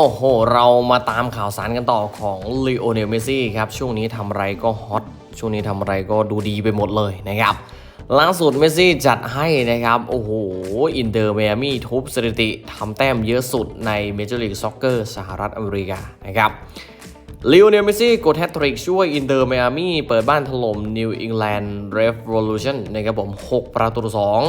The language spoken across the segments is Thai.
โอ้โห เรามาตามข่าวสารกันต่อของลีโอเนลเมซี่ครับ ช่วงนี้ทำไรก็ฮอต ช่วงนี้ทำไรก็ดูดีไปหมดเลยนะครับ ล่าสุดเมซี่จัดให้นะครับ โอ้โห อินเตอร์เมอามี่ทุบสถิติทำแต้มเยอะสุดในเมเจอร์ลีกซ็อกเกอร์สหรัฐอเมริกานะครับลิโอเนลเมซี่กดแฮตทริกช่วยอินเตอร์เมอามี่เปิดบ้านถล่มนิวอิงแลนด์เรฟโวลูชันนะครับผม 6 ประตูต่อสอง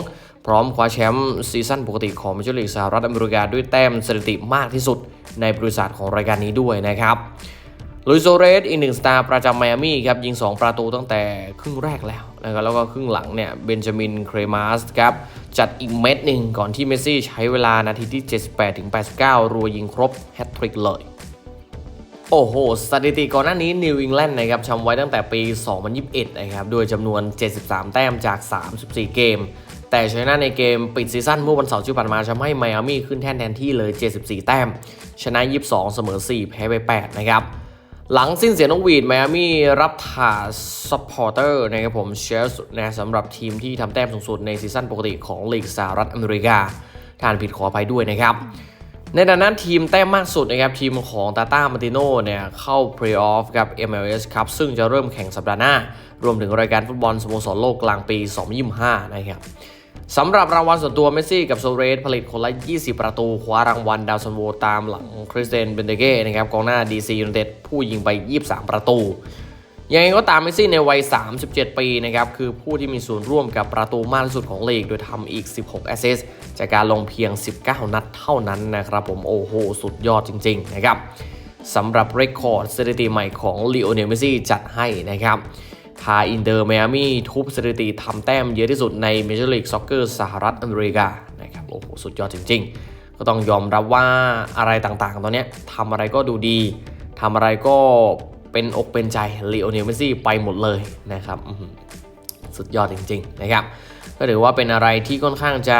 พร้อมคว้าแชมป์ซีซั่นปกติของเมเจอร์ลีกสหรัฐอเมริกาด้วยแต้มสถิติมากที่สุดในบริษัทของรายการนี้ด้วยนะครับลุยโซเรสอีกหนึ่งสตาร์ประจำไมอามี่ครับยิง 2 ประตูตั้งแต่ครึ่งแรกแล้วนะครับแล้วก็ครึ่งหลังเนี่ยเบนจามินเครมาสครับจัดอีกเม็ดหนึ่งก่อนที่เมสซี่ใช้เวลานาทีที่ 78-89รัวยิงครบแฮตทริกเลย โอ้โห สถิติก่อนหน้านี้นิวอิงแลนด์นะครับทำไว้ตั้งแต่ปี 2021 นะครับด้วยจำนวน 73 แต้มจาก 34 เกม แต่ชนะในเกมปิดซีซั่นเมื่อวันเสาร์ที่ผ่านมาทำให้ไมอามี่ขึ้นแท่นแทนที่เลย 74 แต้ม ชนะ 22 เสมอ 4 แพ้ไป 8 นะครับ หลังสิ้นเสียงนกหวีดไมอามี่รับถ่าซัพพอร์เตอร์นะครับผมเชลส์นะสำหรับทีมที่ทำแต้มสูงสุดในซีซั่นปกติของลีกสหรัฐอเมริกาทานผิดขออภัยด้วยนะครับในดังนั้นทีมแต้มมากสุดนะครับทีมของตาต้ามาติโนเนี่ยเข้าเพลย์ออฟกับ MLS ครับซึ่งจะเริ่มแข่งสัปดาห์หน้า รวมถึงรายการฟุตบอลสโมสรโลกกลางปี 2025 นะครับ สำหรับรางวัลส่วนตัวเมสซี่กับโซเรสผลิตคนละ 20 ประตูคว้ารางวัลดาวซันโวตามหลังคริสเตนเบนเดเก้นะครับกองหน้าดีซียูไนเต็ดผู้ยิงไป 23 ประตู ยังไงก็ตามเมสซี่ในวัย 37 ปีนะครับคือผู้ที่มีส่วนร่วมกับประตูมากที่สุดของลีก โดยทำอีก 16 แอสซิสจากการลงเพียง 19 นัดเท่านั้นนะครับผมโอ้โห สุดยอดจริง ๆ นะครับสำหรับเรคคอร์ดสถิติใหม่ของลีโอเนลเมสซี่จัดให้นะครับ พาอินเตอร์ไมอามี่ทุบสถิติทำแต้มเยอะที่สุดในเมเจอร์ลีกซ็อกเกอร์สหรัฐอเมริกานะครับโอ้โหสุดยอดจริง ๆ ก็ต้องยอมรับว่าอะไรต่างๆ ตอนนี้ทำอะไรก็ดูดีทำอะไรก็เป็นอกเป็นใจลีโอเนลเมสซี่ไปหมดเลยนะครับสุดยอดจริง ๆ นะครับ ก็ถือว่าเป็นอะไรที่ค่อนข้างจะ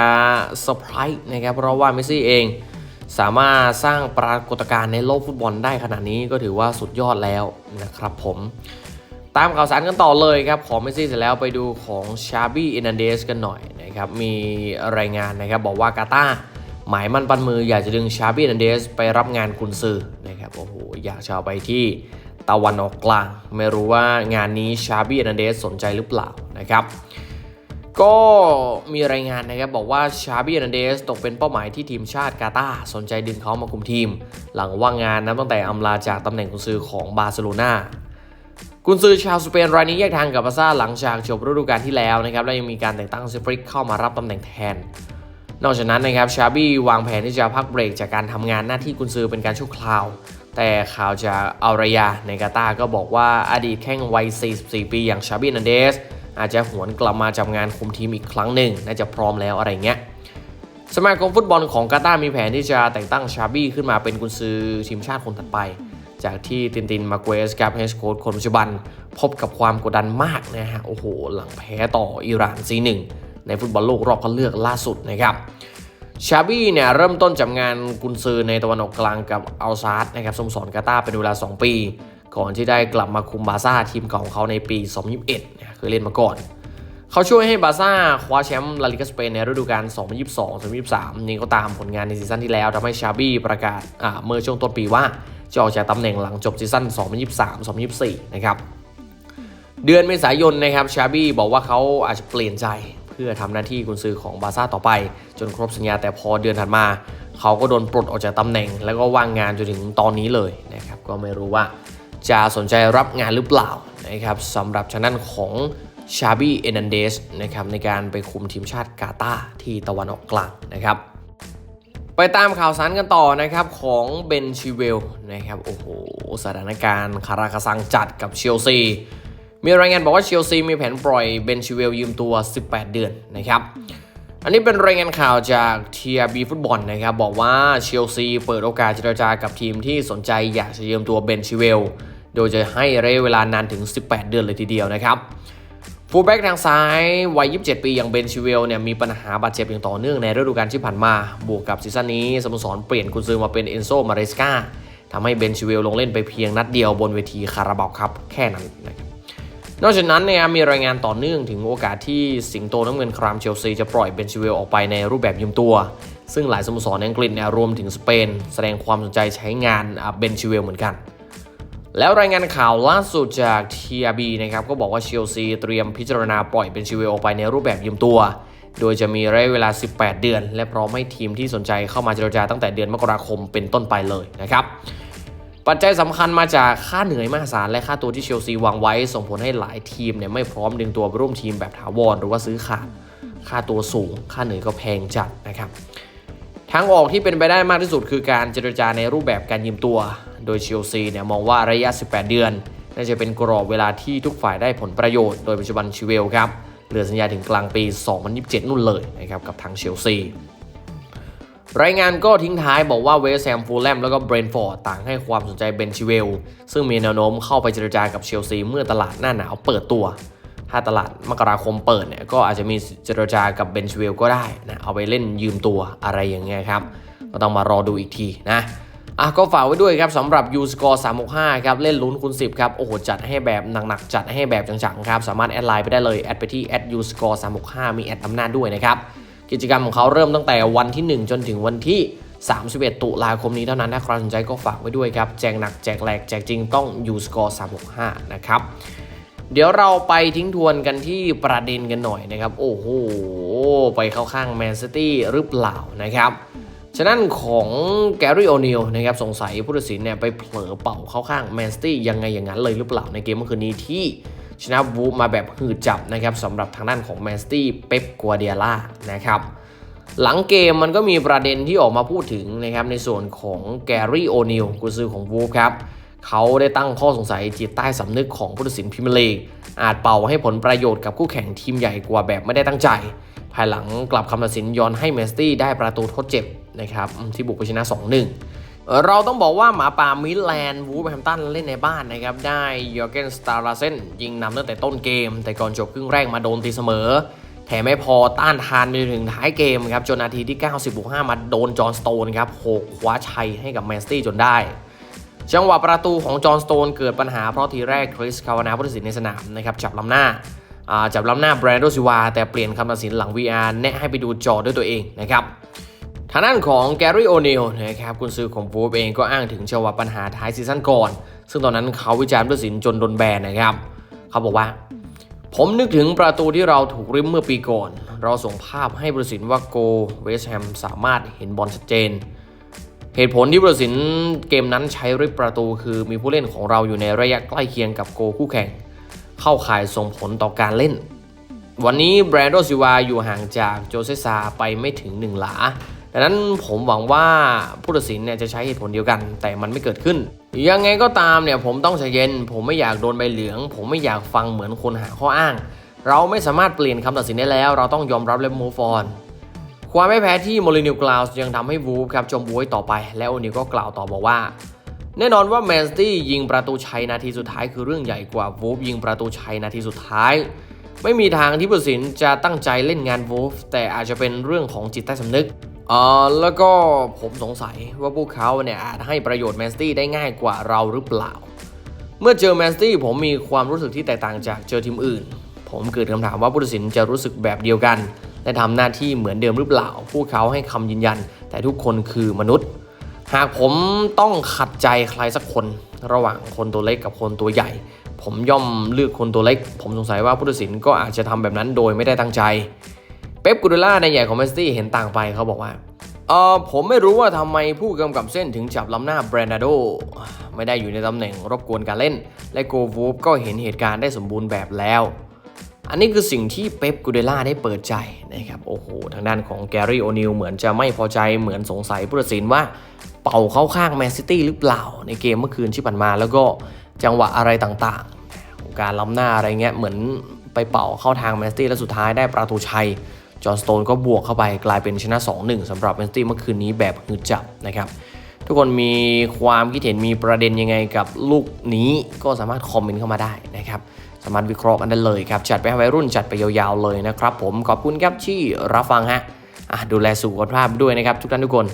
เซอร์ไพรส์นะครับ เพราะว่าเมสซี่เองสามารถสร้างปรากฏการณ์ในโลกฟุตบอลได้ขนาดนี้ก็ถือว่าสุดยอดแล้วนะครับผม ตามข่าวสารกันต่อเลยครับ ของเมสซี่เสร็จแล้วไปดูของชาบีเอนันเดสกันหน่อยนะครับ มีรายงานนะครับบอกว่ากาตาหมายมั่นปันมืออยากจะดึงชาบีเอนันเดสไปรับงานกุนซือนะครับโอ้โหอยากจะเอาไปที่ตะวันออกกลาง ไม่รู้ว่างานนี้ชาบีเอนันเดสสนใจหรือเปล่านะครับก็มีรายงานนะครับบอกว่าชาบี้อันเดสตกเป็นเป้าหมายที่ทีมชาติกาตาสนใจดึงเขามาคุมทีม หลังว่างงานนับตั้งแต่อำลาจากตำแหน่งกุนซือของบาร์เซโลนา กุนซือชาวสเปนรายนี้แยกทางกับบาซ่าหลังจากจบฤดูกาลที่แล้วนะครับและยังมีการแต่งตั้งเซฟริกเข้ามารับตำแหน่งแทน นอกจากนั้นนะครับชาบี้วางแผนที่จะพักเบรกจากการทำงานหน้าที่กุนซือเป็นการชั่วคราว แต่ข่าวจากอัลรยาในกาตาก็บอกว่าอดีตแข้งวัย 44 ปีอย่างชาบี้นันเดส อาจจะหวนกลับมาจับงานคุมทีมอีกครั้งหนึ่งน่าจะพร้อมแล้วอะไรเงี้ยสมาคมฟุตบอลของกาตามีแผนที่จะแต่งตั้งชาบี้ขึ้นมาเป็นกุนซือทีมชาติคนถัดไป จากที่ตินตินมาเกวสกับเฮสโค้ชคนปัจจุบัน พบกับความกดดันมากนะฮะ โอ้โห หลังแพ้ต่ออิหร่าน C1 ในฟุตบอลโลกรอบคัดเลือกล่าสุดนะครับชาบี้เนี่ยเริ่มต้นจับงานกุนซือในตะวันออกกลางกับอัลซาร์นะครับสมสรกาตาเป็นเวลา 2 ปี ก่อนที่ได้กลับมาคุมบาซ่าทีมของเขาในปี 2021นะเคยเล่นมาก่อน เขาช่วยให้บาซ่าคว้าแชมป์ลาลิกาสเปนในฤดูกาล 2022-2023 นี่ก็ตามผลงานในซีซั่นที่แล้วทำให้ชาบี้ประกาศเมื่อช่วงต้นปีว่า จะออกจากตำแหน่งหลังจบซีซั่น 2023-2024 นะครับ เดือนเมษายนนะครับชาบี้บอกว่าเขาอาจจะเปลี่ยนใจเพื่อทำหน้าที่กุนซือของบาร์ซ่าต่อไป จนครบสัญญาแต่พอเดือนถัดมา เขาก็โดนปลดออกจากตำแหน่ง แล้วก็ว่างงานจนถึงตอนนี้เลยนะครับก็ไม่รู้ว่าจะสนใจรับงานหรือเปล่านะครับสำหรับชนั้นของชาบี้เอนันเดสนะครับในการไปคุมทีมชาติกาตาร์ที่ตะวันออกกลางนะครับ ไปตามข่าวสารกันต่อนะครับของเบนชิเวลนะครับโอ้โหสถานการณ์คาราคาซังจัดกับเชลซี มีรายงานบอกว่าเชลซีมีแผนปล่อยเบนชิเวลยืมตัว 18 เดือนนะครับอันนี้เป็นรายงานข่าวจากเทียบีฟุตบอลนะครับบอกว่าเชลซีเปิดโอกาสเจรจากับทีมที่สนใจอยากจะยืมตัวเบนชิเวล โดยจะให้ระยะเวลานานถึง 18 เดือนเลยทีเดียวนะครับ ฟูลแบ็กทางซ้ายวัย 27 ปีอย่างเบนชิเวลเนี่ยมีปัญหาบาดเจ็บอย่างต่อเนื่องในฤดูกาลที่ผ่านมา บวกกับซีซั่นนี้สโมสรเปลี่ยนกุนซือมาเป็นเอนโซมาเรสกาทำให้เบนชิเวลลงเล่นไปเพียงนัดเดียวบนเวทีคาราบาวครับแค่นั้นนะครับนอกจากนั้นเนี่ยมีรายงานต่อเนื่องถึงโอกาสที่สิงโตน้ำเงินครามเชลซีจะปล่อยเบนชิเวลออกไปในรูปแบบยืมตัว ซึ่งหลายสโมสรในอังกฤษเนี่ยรวมถึงสเปน แสดงความสนใจใช้งานเบนชิเวลเหมือนกัน แล้วรายงานข่าวล่าสุดจาก TRB นะครับก็บอกว่าเชลซีเตรียมพิจารณาปล่อยเบนชิเวลอไปในรูปแบบยืมตัว โดยจะมีระยะเวลา 18 เดือน และพร้อมให้ทีมที่สนใจเข้ามาเจรจาตั้งแต่เดือนมกราคมเป็นต้นไปเลยนะครับปัจจัยสำคัญมาจากค่าเหนื่อยมหาศาลและค่าตัวที่เชลซีวางไว้ ส่งผลให้หลายทีมเนี่ยไม่พร้อมดึงตัวร่วมทีมแบบถาวรหรือว่าซื้อขาดค่าตัวสูง ค่าเหนื่อยก็แพงจัดนะครับทางออกที่เป็นไปได้มากที่สุดคือการเจรจาในรูปแบบการยืมตัว โดยเชลซีเนี่ยมองว่าระยะ 18 เดือนน่าจะเป็นกรอบเวลาที่ทุกฝ่ายได้ผลประโยชน์ โดยปัจจุบันชิเวลครับเหลือสัญญาถึงกลางปี 2027 นู่นเลยนะครับกับทางเชลซีรายงานก็ทิ้งท้ายบอกว่าเวสแฮมฟูลแลมแล้วก็เบรนฟอร์ดต่างให้ความสนใจเบนชิเวล ซึ่งมีแนวโน้มเข้าไปเจรจากับเชลซีเมื่อตลาดหน้าหนาวเปิดตัว ถ้าตลาดมกราคมเปิดเนี่ยก็อาจจะมีเจรจากับเบนชิเวลก็ได้นะเอาไปเล่นยืมตัวอะไรอย่างเงี้ยครับ ก็ต้องมารอดูอีกทีนะ อะก็ฝากไว้ด้วยครับสำหรับ u s c o r e 365ครับเล่นลุ้นคูณ10ครับโอ้โหจัดให้แบบหนักๆจัดให้แบบจังๆครับสามารถแอดไลน์ไปได้เลยแอดไปที่ u s c o r e 365มีแอดอำนาจด้วยนะครับกิจกรรมของเขาเริ่มตั้งแต่วันที่ 1 จนถึงวันที่ 31 ตุลาคมนี้เท่านั้นถ้าใครสนใจก็ฝากไว้ด้วยครับ แจกหนักแจกแหลกแจกจริงต้อง u s c o r e 365 นะครับ เดี๋ยวเราไปทิ้งทวนกันที่ประเด็นกันหน่อยนะครับ โอ้โห ไปเข้าข้างแมนซิตี้หรือเปล่านะครับ ฉะนั้นของแกรี่โอนิลนะครับสงสัยผู้ตัดสินเนี่ยไปเผลอเป่าเข้าข้างแมนซิตี้ยังไงอย่างนั้นเลยหรือเปล่าในเกมเมื่อคืนนี้ที่ชนะวูมาแบบหืดจับนะครับสำหรับทางด้านของแมนซิตี้เป๊ปกัวเดียล่านะครับหลังเกมมันก็มีประเด็นที่ออกมาพูดถึงนะครับในส่วนของแกรี่โอนิลกุซือของวูฟครับเขาได้ตั้งข้อสงสัยจิตใต้สำนึกของผู้ตัดสินพรีเลกอาจเป่าให้ผลประโยชน์กับคู่แข่งทีมใหญ่กว่าแบบไม่ได้ตั้งใจ ภายหลังกลับคำตัดสินย้อนให้แมนซิตี้ได้ประตูทดเจ็บ นะครับที่บุกไปชนะ 2-1เอ่อเราต้องบอกว่าหมาป่ามิลแลนด์วูฟแฮมตันเล่นในบ้านนะครับ ได้ยอร์เกนสตาร์ลาเซนยิงนำตั้งแต่ต้นเกม แต่ก่อนจบครึ่งแรกมาโดนตีเสมอ แถมไม่พอต้านทานไปถึงท้ายเกมครับจนนาทีที่ 90บวก5มาโดนจอห์นสโตนครับโขกคว้าชัยให้กับแมนซิตี้จนได้จังหวะประตูของจอห์นสโตนเกิดปัญหาเพราะทีแรกคริสคาวานาผู้ตัดสินในสนามนะครับจับลำหน้าจับลำหน้าแบรนโดซิวาแต่เปลี่ยนคำตัดสินหลัง VR แนะให้ไปดูจอด้วยตัวเองนะครับ ทางด้านของแกรี่โอเนลนะครับกุนซือของวูฟเองก็อ้างถึงจังหวะปัญหาท้ายซีซั่นก่อน ซึ่งตอนนั้นเขาวิจารณ์ผู้สินจนโดนแบนนะครับ เขาบอกว่า ผมนึกถึงประตูที่เราถูกริมเมื่อปีก่อน เราส่งภาพให้ผู้สินว่าโกเวสแฮมสามารถเห็นบอลชัดเจน เหตุผลที่ผู้สินเกมนั้นใช้ริบประตูคือมีผู้เล่นของเราอยู่ในระยะใกล้เคียงกับโกคู่แข่ง เข้าข่ายส่งผลต่อการเล่น วันนี้แบรนโดซิวาอยู่ห่างจากโจเซซาไปไม่ถึง1หลา ดังนั้นผมหวังว่าผู้ตัดสินเนี่ยจะใช้เหตุผลเดียวกัน แต่มันไม่เกิดขึ้น ยังไงก็ตามเนี่ยผมต้องใจเย็น ผมไม่อยากโดนใบเหลือง ผมไม่อยากฟังเหมือนคนหาข้ออ้าง เราไม่สามารถเปลี่ยนคำตัดสินได้แล้ว เราต้องยอมรับและ move on ความไม่แพ้ที่โมลินิวกลาวส์ยังทำให้วูฟครับจมบวยต่อไป และโอนิลก็กล่าวต่อบอกว่า แน่นอนว่าแมนซิตี้ยิงประตูชัยนาทีสุดท้ายคือเรื่องใหญ่กว่าวูฟยิงประตูชัยนาทีสุดท้าย ไม่มีทางที่ผู้ตัดสินจะตั้งใจเล่นงานวูฟแต่อาจจะเป็นเรื่องของจิตใต้สำนึกอ่อแล้วก็ผมสงสัยว่าพวกเขาเนี่ยอาจให้ประโยชน์แมนซิตี้ได้ง่ายกว่าเราหรือเปล่า เมื่อเจอแมนซิตี้ผมมีความรู้สึกที่แตกต่างจากเจอทีมอื่น ผมเกิดคำถามว่าผู้ตัดสินจะรู้สึกแบบเดียวกัน และทำหน้าที่เหมือนเดิมหรือเปล่า พวกเขาให้คำยืนยัน แต่ทุกคนคือมนุษย์ หากผมต้องขัดใจใครสักคน ระหว่างคนตัวเล็กกับคนตัวใหญ่ ผมย่อมเลือกคนตัวเล็ก ผมสงสัยว่าผู้ตัดสินก็อาจจะทำแบบนั้นโดยไม่ได้ตั้งใจ เป๊ปกูเดล่าในใหญ่ของแมนซิตี้เห็นต่างไปเขาบอกว่าเออผมไม่รู้ว่าทำไมผู้กำกับเส้นถึงจับล้ำหน้าแบรนาโดไม่ได้อยู่ในตำแหน่งรบกวนการเล่น และโกวูฟก็เห็นเหตุการณ์ได้สมบูรณ์แบบแล้ว อันนี้คือสิ่งที่เป๊ปกูเดล่าได้เปิดใจนะครับโอ้โหทางด้านของแกรี่โอนิลเหมือนจะไม่พอใจเหมือนสงสัยผู้ตัดสินว่า เป่าเข้าข้างแมนซิตี้หรือเปล่าในเกมเมื่อคืนที่ผ่านมาแล้วก็ จังหวะอะไรต่างๆ การล้ำหน้าอะไรเงี้ยเหมือนไปเป่าเข้าทางแมนซิตี้แล้วสุดท้ายได้ประตูชัย จอห์นสโตนก็บวกเข้าไปกลายเป็นชนะ 2-1สำหรับแมนซิตี้เมื่อคืนนี้แบบหืดจับนะครับ ทุกคนมีความคิดเห็นมีประเด็นยังไงกับลูกนี้ก็สามารถคอมเมนต์เข้ามาได้นะครับสามารถวิเคราะห์กันได้เลยครับ จัดไปให้วัยรุ่นจัดไปยาวๆเลยนะครับ ผมขอบคุณครับที่รับฟังฮะดูแลสุขภาพด้วยนะครับ ทุกท่านทุกคน